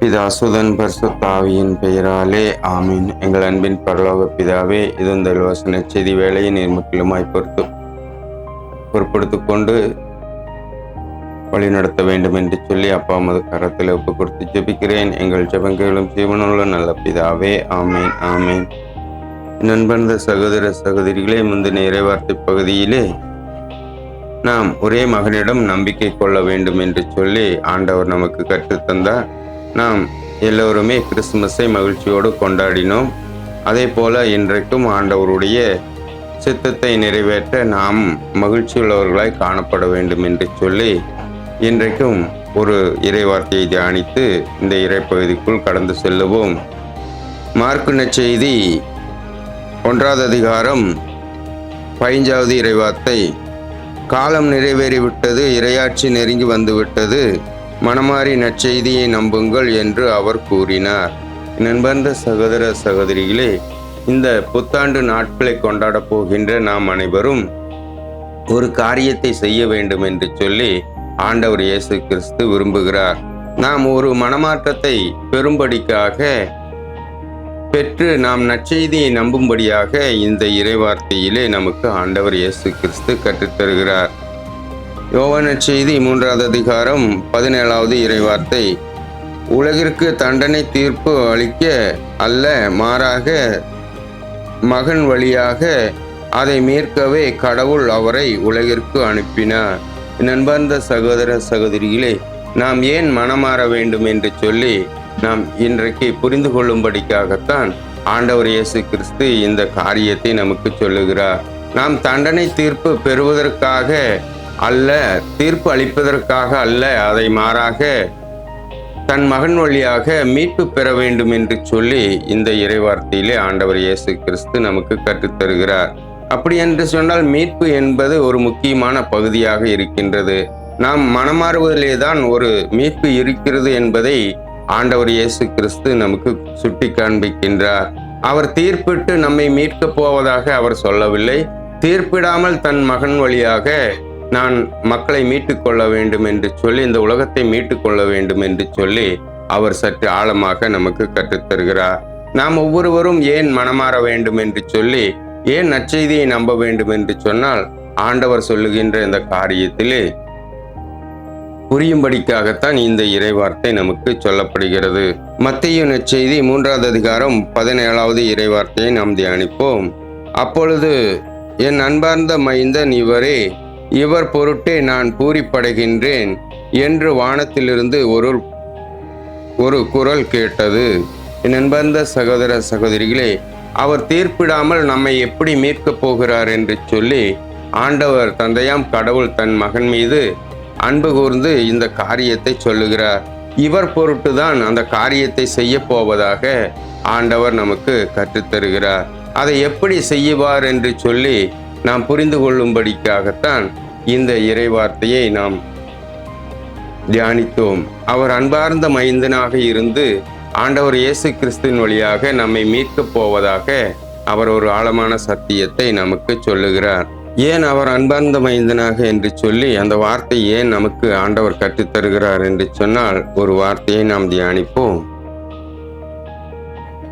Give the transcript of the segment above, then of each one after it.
பிதா சுதன் பர்சுத்தாவியின் பெயராலே ஆமீன். எங்கள் அன்பின் பரலோக பிதாவே இது இந்த யோசனை செய்தி வேலையை நீர் முற்றிலுமாய் பொறுத்து பொறுப்படுத்து கொண்டு வழிநடத்த வேண்டும் என்று சொல்லி அப்பா அமது கரத்தில் ஒப்பு கொடுத்து ஜெபிக்கிறேன். எங்கள் ஜெபங்களும் ஜீவனுள்ள நல்ல பிதாவே ஆமீன் ஆமீன். நண்பர்ந்த சகோதர சகோதரிகளே முந்தின இறைவார்த்தை பகுதியிலே நாம் ஒரே மகனிடம் நம்பிக்கை கொள்ள வேண்டும் என்று சொல்லி ஆண்டவர் நமக்கு கற்றுத்தந்தார் நாம் எல்லோருமே கிறிஸ்துமஸை மகிழ்ச்சியோடு கொண்டாடினோம். அதே போல இன்றைக்கும் ஆண்டவருடைய சித்தத்தை நிறைவேற்ற நாம் மகிழ்ச்சியுள்ளவர்களாய் காணப்பட வேண்டும் என்று சொல்லி இன்றைக்கும் ஒரு இறைவார்த்தையை தியானித்து இந்த இறைப்பகுதிக்குள் கடந்து செல்லுவோம். மார்க்கு செய்தி ஒன்றாவது அதிகாரம் பதிஞ்சாவது இறைவார்த்தை காலம் நிறைவேறிவிட்டது இரையாட்சி நெருங்கி வந்துவிட்டது. மனமாறி நற்செய்தியை நம்புங்கள் என்று அவர் கூறினார். நண்பர்ந்த சகோதர சகோதரிகளே இந்த புத்தாண்டு நாட்களை கொண்டாடப் போகின்ற நாம் அனைவரும் ஒரு காரியத்தை செய்ய வேண்டும் என்று சொல்லி ஆண்டவர் இயேசு கிறிஸ்து விரும்புகிறார். நாம் ஒரு மனமாற்றத்தை பெரும்படிக்காக பெற்று நாம் நற்செய்தியை நம்பும்படியாக இந்த இறைவார்த்தையிலே நமக்கு ஆண்டவர் இயேசு கிறிஸ்து கற்றுத்தருகிறார். யோவான செய்தி மூன்றாவது அதிகாரம் பதினேழாவது இறைவார்த்தை. உலகிற்கு தண்டனை தீர்ப்பு அளிக்க அல்ல மாறாக மகன் வழியாக அதை மீட்கவே கடவுள் அவரை உலகிற்கு அனுப்பினார். நண்பர்ந்த சகோதர சகோதரிகளே நாம் ஏன் மனமாற வேண்டும் என்று சொல்லி நாம் இன்றைக்கு புரிந்து கொள்ளும்படிக்காகத்தான் ஆண்டவர் இயேசு கிறிஸ்து இந்த காரியத்தை நமக்கு சொல்லுகிறார். நாம் தண்டனை தீர்ப்பு பெறுவதற்காக அல்ல தீர்ப்பு அளிப்பதற்காக அல்ல அதை மாறாக தன் மகன் வழியாக மீட்பு பெற வேண்டும் என்று சொல்லி இந்த இறைவார்த்தையிலே ஆண்டவர் இயேசு கிறிஸ்து நமக்கு கற்றுத்தருகிறார். அப்படி என்று சொன்னால் மீட்பு என்பது ஒரு முக்கியமான பகுதியாக இருக்கின்றது. நாம் மனமாறுவதிலே தான் ஒரு மீட்பு இருக்கிறது என்பதை ஆண்டவர் இயேசு கிறிஸ்து நமக்கு சுட்டி காண்பிக்கின்றார். அவர் தீர்ப்பிட்டு நம்மை மீட்கப் போவதாக அவர் சொல்லவில்லை. தீர்ப்பிடாமல் தன் மகன் வழியாக நான் மக்களை மீட்டுக் கொள்ள வேண்டும் என்று சொல்லி இந்த உலகத்தை மீட்டுக் கொள்ள வேண்டும் என்று சொல்லி அவர் சற்று ஆழமாக நமக்கு கற்றுத்தருகிறார் நாம் ஒவ்வொருவரும் ஏன் மனமாற வேண்டும் என்று சொல்லி ஏன் நற்செய்தியை நம்ப வேண்டும் என்று சொன்னால் ஆண்டவர் சொல்லுகின்ற இந்த காரியத்திலே புரியும்படிக்காகத்தான் இந்த இறைவார்த்தை நமக்கு சொல்லப்படுகிறது. மத்திய நற்செய்தி மூன்றாவது அதிகாரம் பதினேழாவது இறைவார்த்தையை நாம் தியானிப்போம். அப்பொழுது என் அன்பார்ந்த மைந்தன் இவரே இவர் பொருட்டே நான் பூரிப்படைகின்றேன் என்று வானத்திலிருந்து ஒரு ஒரு குரல் கேட்டது. என் அன்பார்ந்த சகோதர சகோதரிகளே அவர் தீர்ப்பிடாமல் நம்மை எப்படி மீட்கப் போகிறார்? என்று சொல்லி ஆண்டவர் தந்தையாம் கடவுள் தன் மகன் மீது அன்பு கூர்ந்து இந்த காரியத்தை சொல்லுகிறார். இவர் பொருட்டு தான் அந்த காரியத்தை செய்ய போவதாக ஆண்டவர் நமக்கு கற்றுத்தருகிறார் அதை எப்படி செய்வார் என்று சொல்லி நாம் புரிந்து கொள்ளும்படிக்காகத்தான் இந்த இறைவார்த்தையை நாம் தியானித்தோம். அவர் அன்பார்ந்த மைந்தனாக இருந்து ஆண்டவர் இயேசு கிறிஸ்துவின் வழியாக நம்மை மீட்கப் போவதாக அவர் ஒரு ஆழமான சத்தியத்தை நமக்கு சொல்லுகிறார். ஏன் அவர் அன்பார்ந்த மைந்தனாக என்று சொல்லி அந்த வார்த்தை ஏன் நமக்கு ஆண்டவர் கற்றுத்தருகிறார் என்று சொன்னால் ஒரு வார்த்தையை நாம் தியானிப்போம்.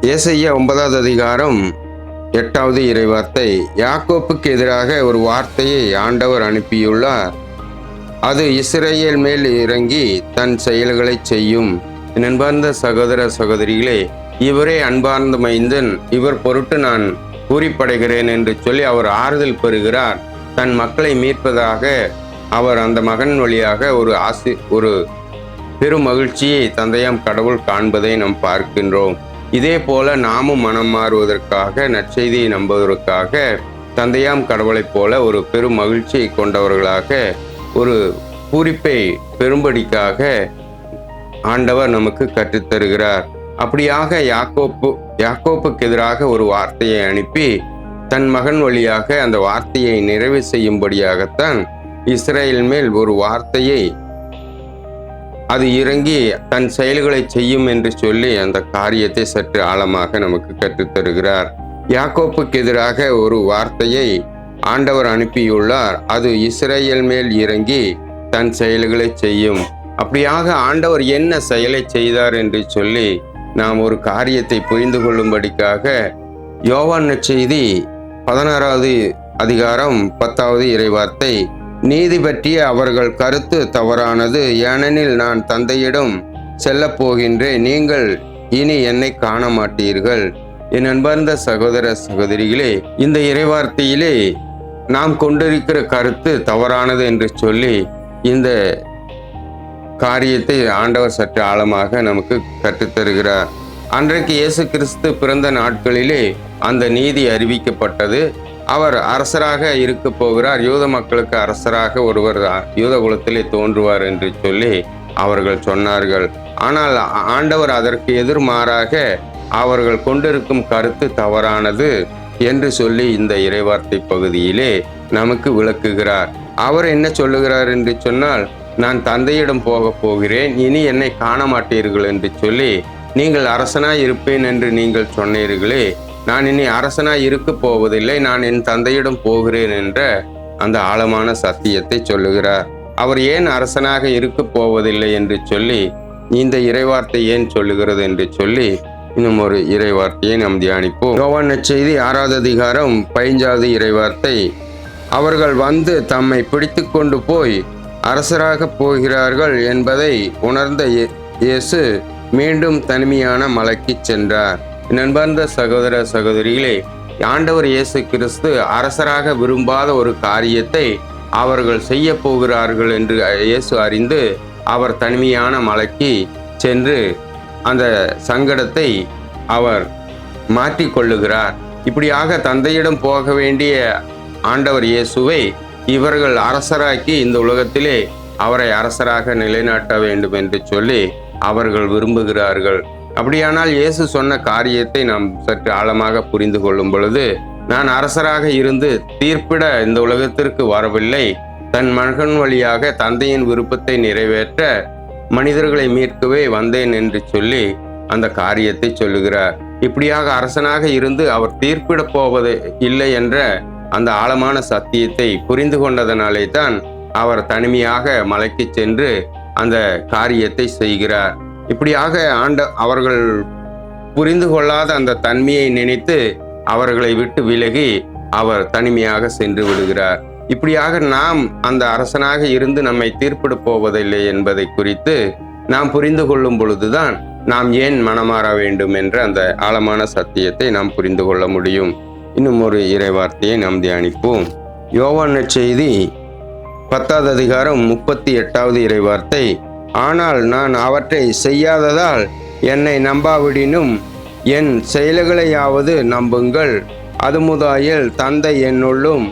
ஏசையா ஒன்பதாவது அதிகாரம் எட்டாவது இறைவார்த்தை யாக்கோப்புக்கு எதிராக ஒரு வார்த்தையை ஆண்டவர் அனுப்பியுள்ளார். அது இஸ்ரேல் மேல் இறங்கி தன் செயல்களை செய்யும். நண்பார்ந்த சகோதர சகோதரிகளே இவரே அன்பார்ந்த மைந்தன் இவர் பொருட்டு நான் பூரிப்படைகிறேன் என்று சொல்லி அவர் ஆறுதல் பெறுகிறார். தன் மக்களை மீட்பதாக அவர் அந்த மகன் வழியாக ஒரு ஆசி ஒரு பெரும் மகிழ்ச்சியை தந்தையாம் கடவுள் காண்பதை நாம் பார்க்கின்றோம். இதே போல நாமும் மனம் மாறுவதற்காக நற்செய்தியை நம்புவதற்காக தந்தையாம் கடவுளைப் போல ஒரு பெரும் மகிழ்ச்சியை கொண்டவர்களாக ஒரு பூரிப்பை பெரும்படிக்காக ஆண்டவர் நமக்கு கற்றுத்தருகிறார். அப்படியாக யாக்கோப்பு யாக்கோப்புக்கு எதிராக ஒரு வார்த்தையை அனுப்பி தன் மகன் வழியாக அந்த வார்த்தையை நிறைவு செய்யும்படியாகத்தான் இஸ்ரேல் மேல் ஒரு வார்த்தையை அது இறங்கி தன் செயல்களை செய்யும் என்று சொல்லி அந்த காரியத்தை சற்று ஆழமாக நமக்கு கற்றுத்தருகிறார் யாக்கோப்புக்கு எதிராக ஒரு வார்த்தையை ஆண்டவர் அனுப்பியுள்ளார். அது இஸ்ரேல் மேல் இறங்கி தன் செயல்களை செய்யும். அப்படியாக ஆண்டவர் என்ன செயலை செய்தார் என்று சொல்லி நாம் ஒரு காரியத்தை புரிந்து கொள்ளும்படிக்காக யோவான் செய்தி பதினாறாவது அதிகாரம் பத்தாவது இறைவார்த்தை நீதி பற்றிய அவர்கள் கருத்து தவறானது ஏனெனில் நான் தந்தையிடம் செல்லப்போகின்றேன் நீங்கள் இனி என்னை காண மாட்டீர்கள் என் அன்பார்ந்த சகோதர சகோதரிகளே இந்த இறைவார்த்தையிலே நாம் கொண்டிருக்கிற கருத்து தவறானது என்று சொல்லி இந்த காரியத்தை ஆண்டவர் சற்று ஆழமாக நமக்கு கற்றுத்தருகிறார் அன்றைக்கு இயேசு கிறிஸ்து பிறந்த நாட்களிலே அந்த நீதி அறிவிக்கப்பட்டது. அவர் அரசராக இருக்க போகிறார். யூத மக்களுக்கு அரசராக ஒருவர் யூத குலத்திலே தோன்றுவார் என்று சொல்லி அவர்கள் சொன்னார்கள். ஆனால் ஆண்டவர் அதற்கு எதிர்மாறாக அவர்கள் கொண்டிருக்கும் கருத்து தவறானது என்று சொல்லி இந்த இறைவார்த்தை பகுதியிலே நமக்கு விளக்குகிறார். அவர் என்ன சொல்லுகிறார் என்று சொன்னால் நான் தந்தையிடம் போகப் போகிறேன். இனி என்னை காண மாட்டீர்கள் என்று சொல்லி நீங்கள் அரசனாய் இருப்பேன் என்று நீங்கள் சொன்னீர்களே நான் இனி அரசனாய் இருக்க போவதில்லை நான் என் தந்தையிடம் போகிறேன் என்ற அந்த ஆழமான சத்தியத்தை சொல்லுகிறார். அவர் ஏன் அரசனாக இருக்க போவதில்லை என்று சொல்லி இந்த இறைவார்த்தை ஏன் சொல்லுகிறது என்று சொல்லி இன்னும் ஒரு இறைவார்த்தையை நாம் தியானிப்போம். யோவான் செய்தி ஆறாவது அதிகாரம் பதிஞ்சாவது இறைவார்த்தை அவர்கள் வந்து தம்மை பிடித்து கொண்டு போய் அரசராகப் போகிறார்கள் என்பதை உணர்ந்த இயேசு மீண்டும் தனிமையான மலைக்கு சென்றார். நண்பர்ந்த சகோதர சகோதரிகளே ஆண்டவர் இயேசு கிறிஸ்து அரசராக விரும்பாத ஒரு காரியத்தை அவர்கள் செய்ய போகிறார்கள் என்று இயேசு அறிந்து அவர் தனிமையான மலைக்கு சென்று அந்த சங்கடத்தை அவர் மாற்றிக்கொள்ளுகிறார் இப்படியாக தந்தையிடம் போக வேண்டிய ஆண்டவர் இயேசுவை இவர்கள் அரசராக்கி இந்த உலகத்திலே அவரை அரசராக நிலைநாட்ட வேண்டும் என்று சொல்லி அவர்கள் விரும்புகிறார்கள். அப்படியானால் இயேசு சொன்ன காரியத்தை நாம் சற்று ஆழமாக புரிந்து கொள்ளும் பொழுது நான் அரசராக இருந்து தீர்ப்பிட இந்த உலகத்திற்கு வரவில்லை. தன் மகன் வழியாக தந்தையின் விருப்பத்தை நிறைவேற்ற மனிதர்களை மீட்கவே வந்தேன் என்று சொல்லி அந்த காரியத்தை சொல்லுகிறார். இப்படியாக அரசனாக இருந்து அவர் தீர்ப்பிடப் போவது இல்லை என்ற அந்த ஆழமான சத்தியத்தை புரிந்து கொண்டதனாலே தான் அவர் தனிமையாக மலைக்கு சென்று அந்த காரியத்தை செய்கிறார். இப்படியாக ஆண்ட அவர்கள் புரிந்து கொள்ளாத அந்த தன்மையை நினைத்து அவர்களை விட்டு விலகி அவர் தனிமையாக சென்று விடுகிறார். இப்படியாக நாம் அந்த அரசனாக இருந்து நம்மை தீர்ப்பிட போவதில்லை என்பதை குறித்து நாம் புரிந்து கொள்ளும் பொழுதுதான் நாம் ஏன் மனமாற வேண்டும் என்ற அந்த ஆழமான சத்தியத்தை நாம் புரிந்து கொள்ள முடியும். இன்னும் ஒரு இறைவார்த்தையை நாம் தியானிப்போம். யோவான் செய்தி பத்தாவது அதிகாரம் முப்பத்தி எட்டாவது இறைவார்த்தை ஆனால் நான் அவற்றை செய்யாததால் என்னை நம்பாவிடினும் என் செயல்களையாவது நம்புங்கள். அது முதாயில் தந்தை என்னுள்ளும்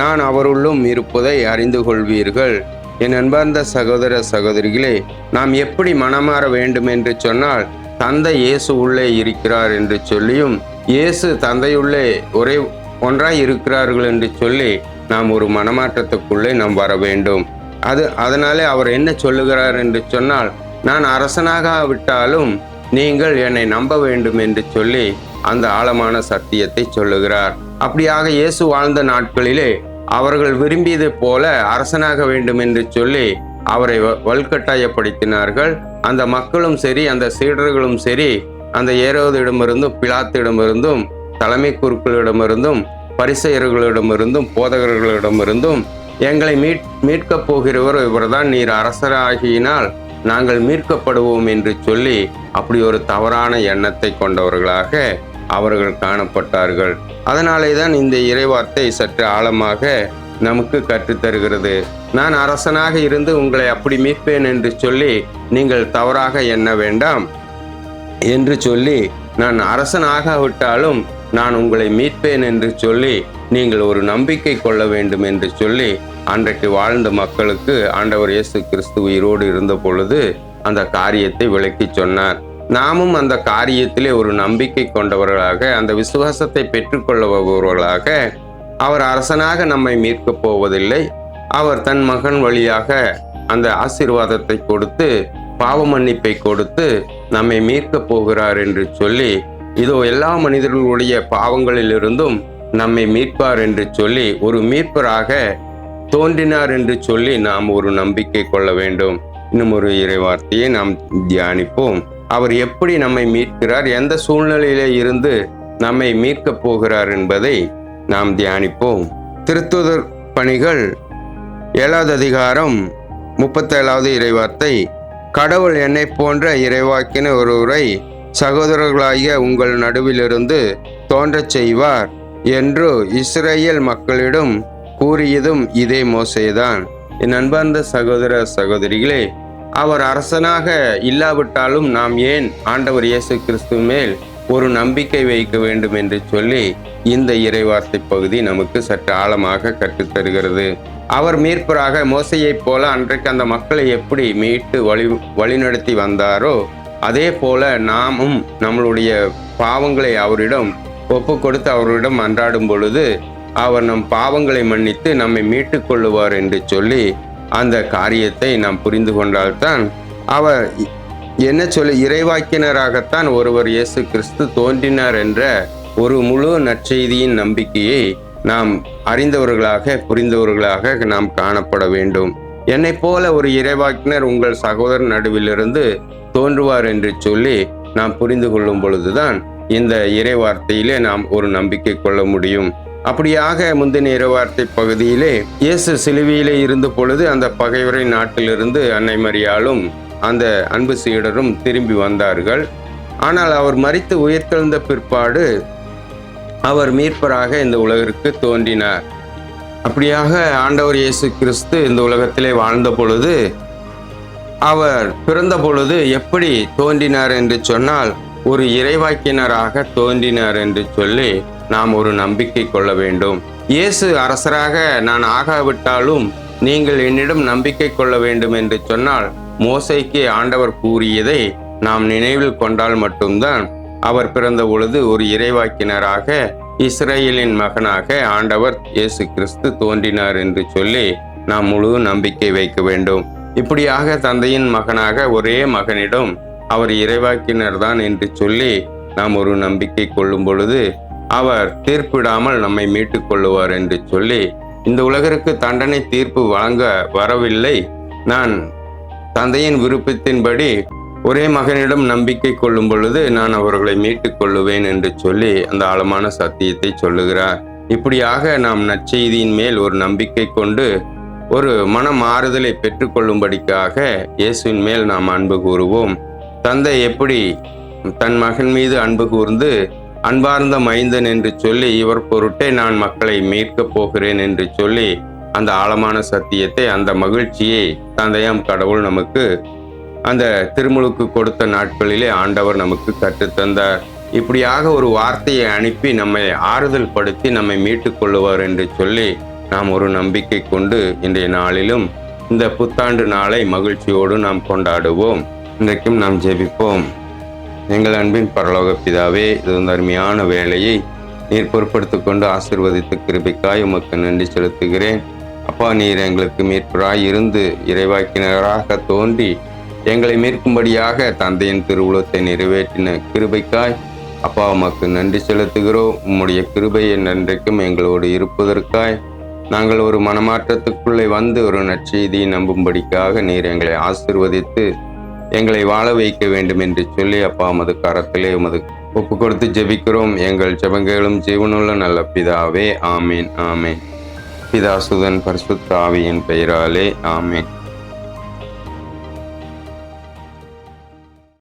நான் அவருள்ளும் இருப்பதை அறிந்து கொள்வீர்கள். என் அன்பார்ந்த சகோதர சகோதரிகளே நாம் எப்படி மனமாற வேண்டும் என்று சொன்னால் தந்தை இயேசு உள்ளே இருக்கிறார் என்று சொல்லியும் இயேசு தந்தையுள்ளே ஒரே ஒன்றாய் இருக்கிறார்கள் என்று சொல்லி நாம் ஒரு மனமாற்றத்துக்குள்ளே நாம் வர வேண்டும். அது அதனாலே அவர் என்ன சொல்லுகிறார் என்று சொன்னால் நான் அரசனாக விட்டாலும் நீங்கள் என்னை நம்ப வேண்டும் என்று சொல்லி அந்த ஆழமான சத்தியத்தை சொல்லுகிறார். அப்படியாக இயேசு வாழ்ந்த நாட்களிலே அவர்கள் விரும்பியது போல அரசனாக வேண்டும் என்று சொல்லி அவரை வ- அந்த மக்களும் சரி அந்த சீடர்களும் சரி அந்த ஏரோதிடமிருந்தும் பிலாத்திடமிருந்தும் தலைமை குருக்களிடமிருந்தும் பரிசெயர்களிடமிருந்தும் போதகர்களிடமிருந்தும் எங்களை மீட் மீட்கப் போகிறவர் இவர்தான். நீர் அரசராகியினால் நாங்கள் மீட்கப்படுவோம் என்று சொல்லி அப்படி ஒரு தவறான எண்ணத்தை கொண்டவர்களாக அவர்கள் காணப்பட்டார்கள். அதனாலே தான் இந்த இறைவார்த்தை சற்று ஆழமாக நமக்கு கற்றுத்தருகிறது நான் அரசனாக இருந்து உங்களை அப்படி மீட்பேன் என்று சொல்லி நீங்கள் தவறாக எண்ண வேண்டாம். என்று சொல்லி நான் அரசனாகாவிட்டாலும் நான் உங்களை மீட்பேன் என்று சொல்லி நீங்கள் ஒரு நம்பிக்கை கொள்ள வேண்டும் என்று சொல்லி அன்றைக்கு வாழ்ந்த மக்களுக்கு ஆண்டவர் இயேசு கிறிஸ்து உயிரோடு இருந்த பொழுது அந்த காரியத்தை விளக்கி சொன்னார். நாமும் அந்த காரியத்திலே ஒரு நம்பிக்கை கொண்டவர்களாக அந்த விசுவாசத்தை பெற்றுக்கொள்ளபவர்களாக அவர் அரசனாக நம்மை மீட்கப் போவதில்லை. அவர் தன் மகன் வழியாக அந்த ஆசீர்வாதத்தை கொடுத்து பாவ மன்னிப்பை கொடுத்து நம்மை மீட்கப் போகிறார் என்று சொல்லி இதோ எல்லா மனிதர்களுடைய பாவங்களிலிருந்தும் நம்மை மீட்பார் என்று சொல்லி ஒரு மீட்பராக தோன்றினார் என்று சொல்லி நாம் ஒரு நம்பிக்கை கொள்ள வேண்டும். இன்னும் ஒரு இறைவார்த்தையை நாம் தியானிப்போம். அவர் எப்படி நம்மை மீட்கிறார் எந்த சூழ்நிலையிலே இருந்து நம்மை மீட்கப் போகிறார் என்பதை நாம் தியானிப்போம். திருத்துதர் பணிகள் ஏழாவது அதிகாரம் முப்பத்தேழாவது இறைவார்த்தை கடவுள் என்னை போன்ற இறைவாக்கின ஒருவரை சகோதரர்களாகிய உங்கள் நடுவிலிருந்து தோன்றச் செய்வார் என்று இஸ்ரேல் மக்களிடம் கூறியதும் இதே மோசேதான். என் அன்பார்ந்த சகோதர சகோதரிகளே அவர் அரசனாக இல்லாவிட்டாலும் நாம் ஏன் ஆண்டவர் இயேசு கிறிஸ்து மேல் ஒரு நம்பிக்கை வைக்க வேண்டும் என்று சொல்லி இந்த இறைவார்த்தை பகுதி நமக்கு சற்று ஆழமாக கற்றுத்தருகிறது அவர் மீட்பராக மோசையைப் போல அன்றைக்கு அந்த மக்களை எப்படி மீட்டு வழி வழிநடத்தி வந்தாரோ அதே போல நாமும் நம்மளுடைய பாவங்களை அவரிடம் ஒப்பு கொடுத்து அவரிடம் அன்றாடும் பொழுது அவர் நம் பாவங்களை மன்னித்து நம்மை மீட்டுக் கொள்ளுவார் என்று சொல்லி அந்த காரியத்தை நாம் புரிந்து கொண்டால்தான் அவர் என்ன சொல்லி இறைவாக்கினராகத்தான் ஒருவர் இயேசு கிறிஸ்து தோன்றினார் என்ற ஒரு முழு நற்செய்தியின் நம்பிக்கையை நாம் அறிந்தவர்களாக புரிந்தவர்களாக நாம் காணப்பட வேண்டும். என்னைப் போல ஒரு இறைவாக்கினர் உங்கள் சகோதரர் நடுவிலிருந்து தோன்றுவார் என்று சொல்லி நாம் புரிந்து கொள்ளும் பொழுதுதான் இந்த இறைவார்த்தையிலே நாம் ஒரு நம்பிக்கை கொள்ள முடியும். அப்படியாக முந்தின இறைவார்த்தை பகுதியிலே இயேசு சிலுவையிலே இருந்த பொழுது அந்த பகைவரை நாட்டிலிருந்து அன்னை மரியாலும் அந்த அன்பு சீடரும் திரும்பி வந்தார்கள். ஆனால் அவர் மறித்து உயிர்த்தெழுந்த பிற்பாடு அவர் மீட்பராக இந்த உலகிற்கு தோன்றினார். அப்படியாக ஆண்டவர் இயேசு கிறிஸ்து இந்த உலகத்திலே வாழ்ந்த பொழுது அவர் பிறந்த பொழுது எப்படி தோன்றினார் என்று சொன்னால் ஒரு இறைவாக்கினராக தோன்றினார் என்று சொல்லி நாம் ஒரு நம்பிக்கை கொள்ள வேண்டும். இயேசு அரசராக நான் ஆகாவிட்டாலும் நீங்கள் என்னிடம் நம்பிக்கை கொள்ள வேண்டும் என்று சொன்னால் மோசைக்கு ஆண்டவர் கூறியதை நாம் நினைவில் கொண்டால் மட்டும்தான் அவர் பிறந்த பொழுது ஒரு இறைவாக்கினராக இஸ்ரேலின் மகனாக ஆண்டவர் இயேசு கிறிஸ்து தோன்றினார் என்று சொல்லி நாம் முழு நம்பிக்கை வைக்க வேண்டும். இப்படியாக தந்தையின் மகனாக ஒரே மகனிடம் அவர் இறைவாக்கினர் தான் என்று சொல்லி நாம் ஒரு நம்பிக்கை கொள்ளும் பொழுது அவர் தீர்ப்பிடாமல் நம்மை மீட்டுக் கொள்ளுவார் என்று சொல்லி இந்த உலகிற்கு தண்டனை தீர்ப்பு வழங்க வரவில்லை. நான் தந்தையின் விருப்பத்தின்படி ஒரே மகனிடம் நம்பிக்கை கொள்ளும் பொழுது நான் அவர்களை மீட்டுக் கொள்ளுவேன் என்று சொல்லி அந்த ஆழமான சத்தியத்தை சொல்லுகிறார். இப்படியாக நாம் நற்செய்தியின் மேல் ஒரு நம்பிக்கை கொண்டு ஒரு மன மாறுதலை பெற்றுக்கொள்ளும்படிக்காக இயேசுவின் மேல் நாம் அன்பு கூறுவோம். தந்தை எப்படி தன் மகன் மீது அன்பு கூர்ந்து அன்பார்ந்த மைந்தன் என்று சொல்லி இவர் பொருட்டே நான் மக்களை மீட்கப் போகிறேன் என்று சொல்லி அந்த ஆழமான சத்தியத்தை அந்த மகிழ்ச்சியை தந்தையாம் கடவுள் நமக்கு அந்த திருமுழுக்கு கொடுத்த நாட்களிலே ஆண்டவர் நமக்கு கற்றுத்தந்தார். இப்படியாக ஒரு வார்த்தையை அனுப்பி நம்மை ஆறுதல் படுத்தி நம்மை மீட்டுக் கொள்ளுவார் என்று சொல்லி நாம் ஒரு நம்பிக்கை கொண்டு இன்றைய நாளிலும் இந்த புத்தாண்டு நாளை மகிழ்ச்சியோடு நாம் கொண்டாடுவோம். இன்றைக்கும் நாம் ஜெபிப்போம். எங்கள் அன்பின் பரலோக பிதாவே இது வந்து அருமையான வேலையை நீர் பொறுப்படுத்திக் கொண்டு ஆசிர்வதித்து கிருபிக்காய் உமக்கு நன்றி செலுத்துகிறேன். அப்பா நீர் எங்களுக்கு மீட்பராய் இருந்து இறைவாக்கினராக தோன்றி எங்களை மீட்கும்படியாக தந்தையின் திருவுளத்தை நிறைவேற்றின கிருபைக்காய். அப்பா உமக்கு நன்றி செலுத்துகிறோம். உம்முடைய கிருபை என்றைக்கும் எங்களோடு இருப்பதற்காய். நாங்கள் ஒரு மனமாற்றத்துக்குள்ளே வந்து ஒரு நற்செய்தியை நம்பும்படிக்காக நீர் எங்களை ஆசிர்வதித்து எங்களை வாழ வைக்க வேண்டும் என்று சொல்லி அப்பா உமது கரத்திலே உமது ஒப்பு கொடுத்து ஜெபிக்கிறோம். எங்கள் ஜெபங்களும் ஜீவனுள்ள நல்ல பிதாவே. ஆமேன் ஆமேன். பிதாசுதன் பரிசுத்த ஆவியின் பெயராலே ஆமேன்.